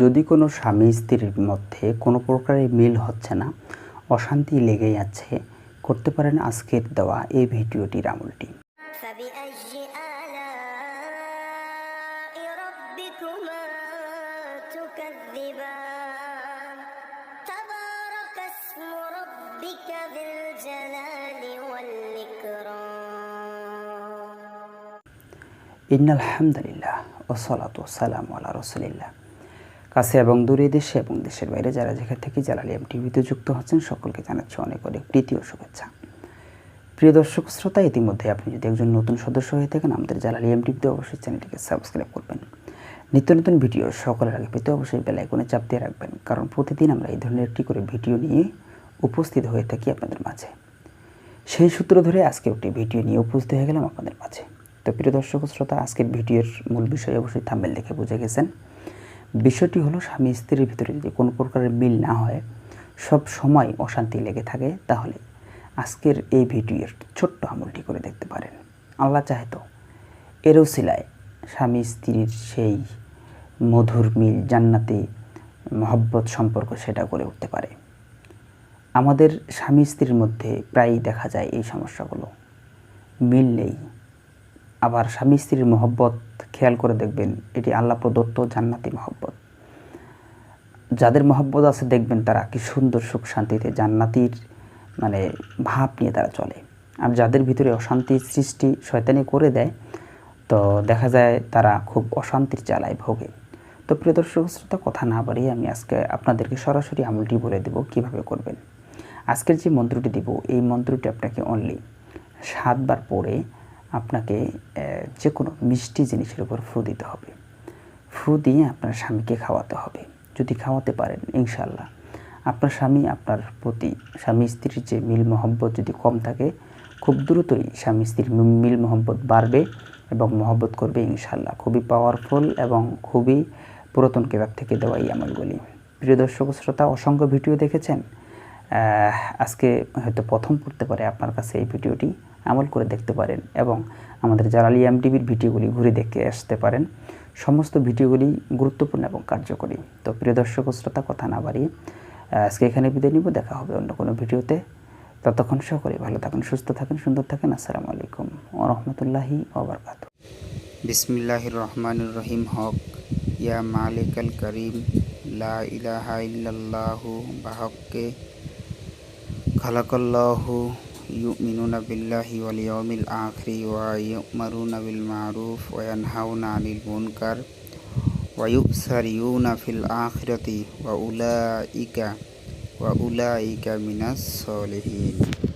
যদি কোনো স্বামী স্ত্রীর মধ্যে কোনো প্রকারের মিল হচ্ছে না অশান্তি লেগেই আছে করতে পারেন আজকের দেওয়া এই ভিডিওটির আমলটি। ইন আলহামদুলিল্লাহ ওসলাত সালাম আলা রসুলিল্লাহ। কাছে এবং দূরে দেশে এবং দেশের বাইরে যারা যেখান থেকে জালালিয়াম টিভিতে যুক্ত হচ্ছেন, সকলকে জানাচ্ছি অনেক অনেক প্রীতি ও শুভেচ্ছা। প্রিয় দর্শক, শ্রোতা, ইতিমধ্যে আপনি যদি একজন নতুন সদস্য হয়ে থাকেন, আমাদের জালালিয়াম টিভিতে অবশ্যই চ্যানেলটিকে সাবস্ক্রাইব করবেন। নিত্য নতুন ভিডিও সকলের আগে পেতে অবশ্যই বেল চাপ দিয়ে রাখবেন, কারণ প্রতিদিন আমরা এই ধরনের একটি করে ভিডিও নিয়ে উপস্থিত হয়ে থাকি আপনাদের মাঝে। সেই সূত্র ধরে আজকে একটি ভিডিও নিয়ে উপস্থিত হয়ে গেলাম আপনাদের মাঝে। তো প্রিয় দর্শক শ্রোতা, আজকের ভিডিওর মূল বিষয় অবশ্যই থাম্বেল দেখে বুঝে গেছেন। বিষয়টি হলো স্বামী স্ত্রীর ভিতরে যদি কোনো প্রকারের মিল না হয়, সব সময় অশান্তি লেগে থাকে, তাহলে আজকের এই ভিডিওর ছোট্ট আমলটি করে দেখতে পারেন। আল্লাহ চাহেতো এরও সিলায় স্বামী স্ত্রীর সেই মধুর মিল, জান্নাতি মহব্বত সম্পর্ক সেটা করে উঠতে পারে। আমাদের স্বামী স্ত্রীর মধ্যে প্রায়ই দেখা যায় এই সমস্যাগুলো। মিল নেই আবার স্বামী স্ত্রীর মহব্বত খেয়াল করে দেখবেন, এটি আল্লাহ প্রদত্ত জান্নাতি মহব্বত। যাদের মহব্বত আছে দেখবেন তারা কি সুন্দর সুখ শান্তিতে জান্নাতির মানে ভাব নিয়ে তারা চলে। আর যাদের ভিতরে অশান্তির সৃষ্টি শয়তানি করে দেয়, তো দেখা যায় তারা খুব অশান্তির জ্বালায় ভোগে। তো প্রিয় দর্শক শ্রোতা, কথা না বাড়িয়ে আমি আজকে আপনাদেরকে সরাসরি আমলটি বলে দেব, কীভাবে করবেন। আজকের যে মন্ত্রটি দিব, এই মন্ত্রটি আপনাকে অনলি সাতবার পড়ে আপনাকে যে কোনো মিষ্টি জিনিসের উপর ফু দিতে হবে। ফু দিয়ে আপনার স্বামীকে খাওয়াতে হবে। যদি খাওয়াতে পারেন ইনশাল্লাহ আপনার স্বামী আপনার প্রতি, স্বামী স্ত্রীর যে মিল মহব্বত যদি কম থাকে, খুব দ্রুতই স্বামী স্ত্রীর মিল মহব্বত বাড়বে এবং মহব্বত করবে ইনশাল্লাহ খুবই পাওয়ারফুল এবং খুবই পুরাতন কেবাব থেকে দেওয়া এই আমলগুলি। প্রিয় দর্শক শ্রোতা, অসংখ্য ভিডিও দেখেছেন। আজকে হয়তো প্রথম পড়তে পারে আপনার কাছে এই ভিডিওটি। আমল করে দেখতে পারেন এবং আমাদের জালালি এমটিভির ভিডিওগুলি ঘুরে দেখে আসতে পারেন। সমস্ত ভিডিওগুলি গুরুত্বপূর্ণ এবং কার্যকরী। তো প্রিয় দর্শক শ্রোতা, কথা না বাড়িয়ে আজকে এখানে বিদায় নিব। দেখা হবে অন্য কোনো ভিডিওতে। ততক্ষণ সকলে ভালো থাকেন, সুস্থ থাকেন, সুন্দর থাকেন। আসসালামু আলাইকুম ও রহমতুল্লাহি ওবরকাত। বিসমিল্লাহির রহমানির রহিম। হক, ইয়া মালিকাল করিম। লা বাহককে খালাকাল্লাহু يؤمنون بالله واليوم الآخر ويؤمرون بالمعروف وينهون عن المنكر ويؤثرون في الآخرة وأولئك وأولئك من الصالحين.